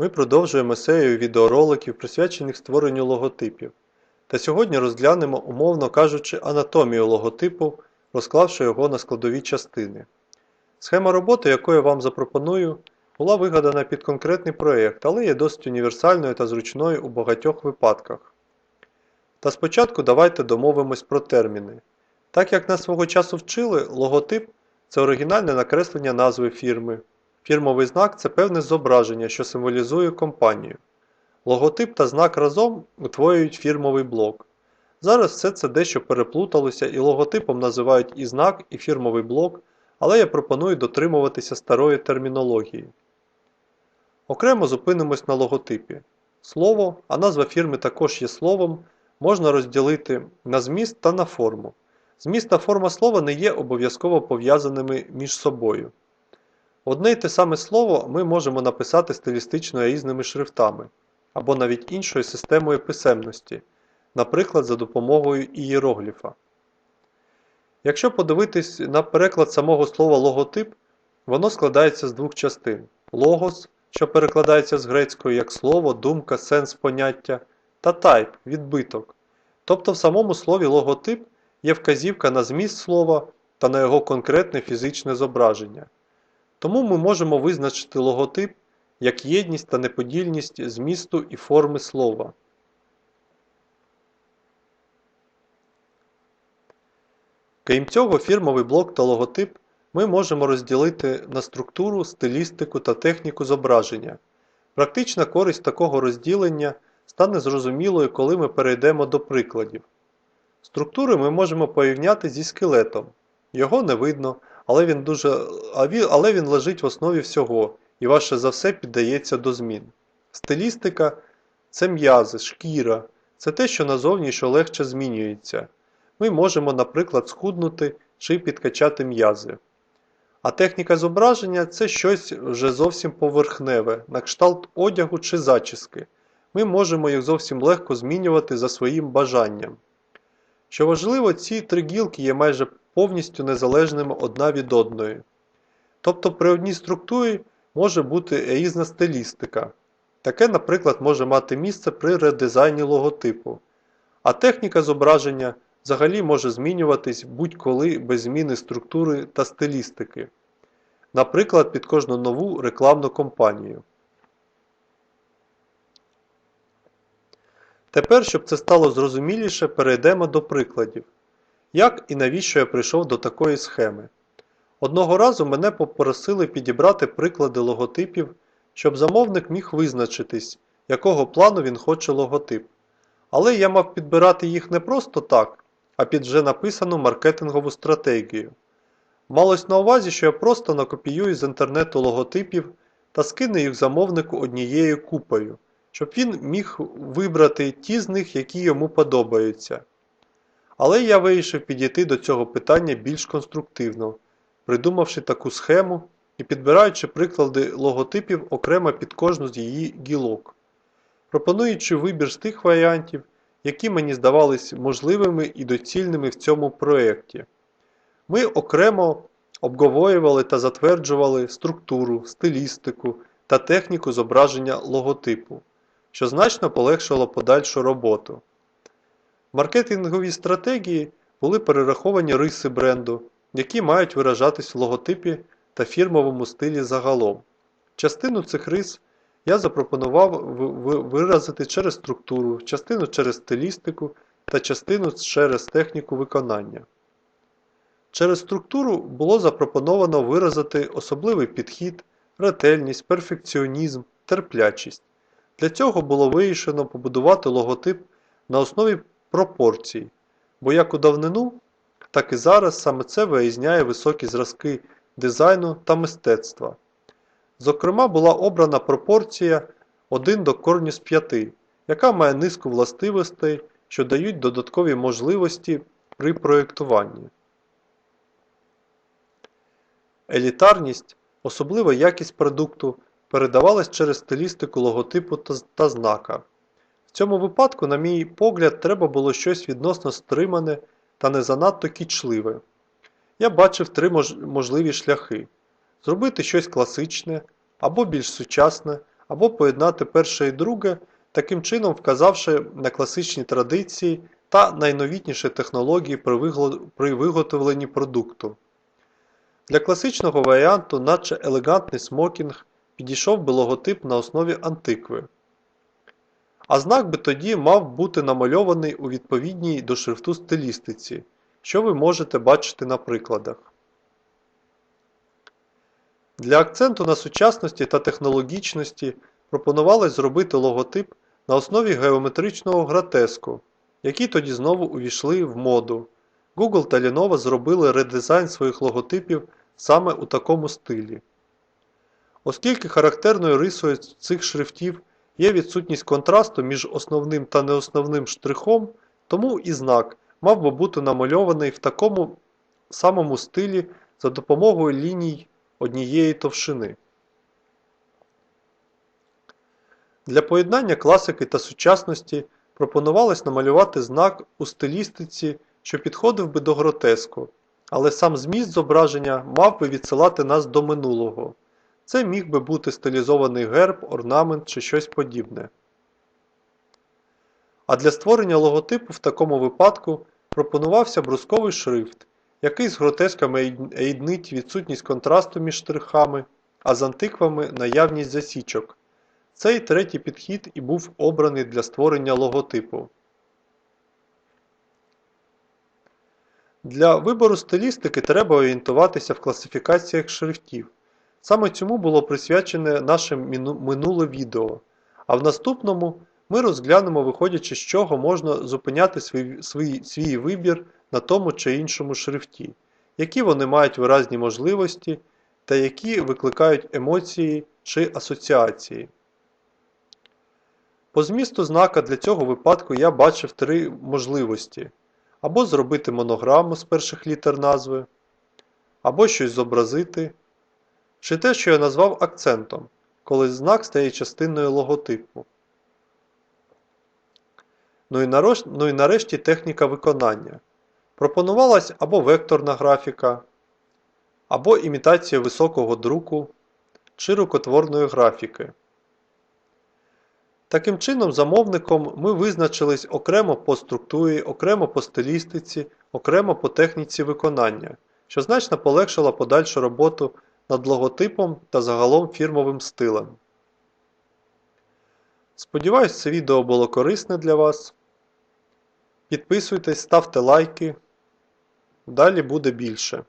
Ми продовжуємо серію відеороликів, присвячених створенню логотипів. Та сьогодні розглянемо, умовно кажучи, анатомію логотипу, розклавши його на складові частини. Схема роботи, яку я вам запропоную, була вигадана під конкретний проєкт, але є досить універсальною та зручною у багатьох випадках. Та спочатку давайте домовимось про терміни. Так як нас свого часу вчили, логотип це оригінальне накреслення назви фірми. Фірмовий знак це певне зображення, що символізує компанію. Логотип та знак разом утворюють фірмовий блок. Зараз все це дещо переплуталося і логотипом називають і знак, і фірмовий блок, але я пропоную дотримуватися старої термінології. Окремо зупинимось на логотипі. Слово, а назва фірми також є словом, можна розділити на зміст та на форму. Зміст та форма слова не є обов'язково пов'язаними між собою. Одне й те саме слово ми можемо написати стилістично різними шрифтами, або навіть іншою системою писемності, наприклад, за допомогою ієрогліфа. Якщо подивитись на переклад самого слова логотип, воно складається з двох частин: логос, що перекладається з грецької як слово, думка, сенс поняття, та тайп відбиток. Тобто в самому слові логотип є вказівка на зміст слова та на його конкретне фізичне зображення. Тому ми можемо визначити логотип як єдність та неподільність змісту і форми слова. Крім цього, фірмовий блок та логотип ми можемо розділити на структуру, стилістику та техніку зображення. Практична користь такого розділення стане зрозумілою, коли ми перейдемо до прикладів. Структури ми можемо порівняти зі скелетом. Його не видно, але він, дуже, але він лежить в основі всього і ваше за все піддається до змін. Стилістика це м'язи, шкіра, це те, що назовні що легше змінюється. Ми можемо, наприклад, схуднути чи підкачати м'язи. А техніка зображення це щось вже зовсім поверхневе, на кшталт одягу чи зачіски. Ми можемо їх зовсім легко змінювати за своїм бажанням. Що важливо, ці три гілки є майже повністю незалежними одна від одної. Тобто при одній структурі може бути різна стилістика. Таке, наприклад, може мати місце при редизайні логотипу. А техніка зображення взагалі може змінюватись будь-коли без зміни структури та стилістики. Наприклад, під кожну нову рекламну кампанію. Тепер, щоб це стало зрозуміліше, перейдемо до прикладів. Як і навіщо я прийшов до такої схеми? Одного разу мене попросили підібрати приклади логотипів, щоб замовник міг визначитись, якого плану він хоче логотип. Але я мав підбирати їх не просто так, а під вже написану маркетингову стратегію. Малось на увазі, що я просто накопіюю з інтернету логотипів та скину їх замовнику однією купою, щоб він міг вибрати ті з них, які йому подобаються. Але я вирішив підійти до цього питання більш конструктивно, придумавши таку схему і підбираючи приклади логотипів окремо під кожну з її гілок, пропонуючи вибір з тих варіантів, які мені здавались можливими і доцільними в цьому проєкті. Ми окремо обговорювали та затверджували структуру, стилістику та техніку зображення логотипу, що значно полегшило подальшу роботу. В маркетинговій стратегії були перераховані риси бренду, які мають виражатись в логотипі та фірмовому стилі загалом. Частину цих рис я запропонував виразити через структуру, частину через стилістику та частину через техніку виконання. Через структуру було запропоновано виразити особливий підхід, ретельність, перфекціонізм, терплячість. Для цього було вирішено побудувати логотип на основі пропорцій, бо як у давнину, так і зараз саме це вирізняє високі зразки дизайну та мистецтва. Зокрема, була обрана пропорція 1 до корню з 5, яка має низку властивостей, що дають додаткові можливості при проєктуванні. Елітарність, особлива якість продукту, передавалась через стилістику логотипу та знака. В цьому випадку, на мій погляд, треба було щось відносно стримане та не занадто кічливе. Я бачив три мож... можливі шляхи: зробити щось класичне або більш сучасне, або поєднати перше і друге, таким чином вказавши на класичні традиції та найновітніші технології при виготовленні продукту. Для класичного варіанту, наче елегантний смокінг, підійшов би логотип на основі антикви. А знак би тоді мав бути намальований у відповідній до шрифту стилістиці, що ви можете бачити на прикладах. Для акценту на сучасності та технологічності пропонувалось зробити логотип на основі геометричного гратеску, які тоді знову увійшли в моду. Google та Lenovo зробили редизайн своїх логотипів саме у такому стилі. Оскільки характерною рисою цих шрифтів є відсутність контрасту між основним та неосновним штрихом, тому і знак мав би бути намальований в такому самому стилі за допомогою ліній однієї товщини. Для поєднання класики та сучасності пропонувалось намалювати знак у стилістиці, що підходив би до гротеску, але сам зміст зображення мав би відсилати нас до минулого. Це міг би бути стилізований герб, орнамент чи щось подібне. А для створення логотипу в такому випадку пропонувався брусковий шрифт, який з гротесками ейднить відсутність контрасту між штрихами, а з антиквами наявність засічок. Цей третій підхід і був обраний для створення логотипу. Для вибору стилістики треба орієнтуватися в класифікаціях шрифтів. Саме цьому було присвячене наше минуле відео, а в наступному ми розглянемо, виходячи з чого можна зупиняти свій, свій, свій вибір на тому чи іншому шрифті, які вони мають виразні можливості та які викликають емоції чи асоціації. По змісту знака для цього випадку я бачив три можливості: або зробити монограму з перших літер назви, або щось зобразити, чи те, що я назвав акцентом, коли знак стає частиною логотипу. Ну і, нарош... ну і нарешті техніка виконання. Пропонувалась або векторна графіка, або імітація високого друку чи рукотворної графіки. Таким чином, замовником ми визначились окремо по структурі, окремо по стилістиці, окремо по техніці виконання, що значно полегшило подальшу роботу над логотипом та загалом фірмовим стилем. Сподіваюсь, це відео було корисне для вас. Підписуйтесь, ставте лайки. Далі буде більше.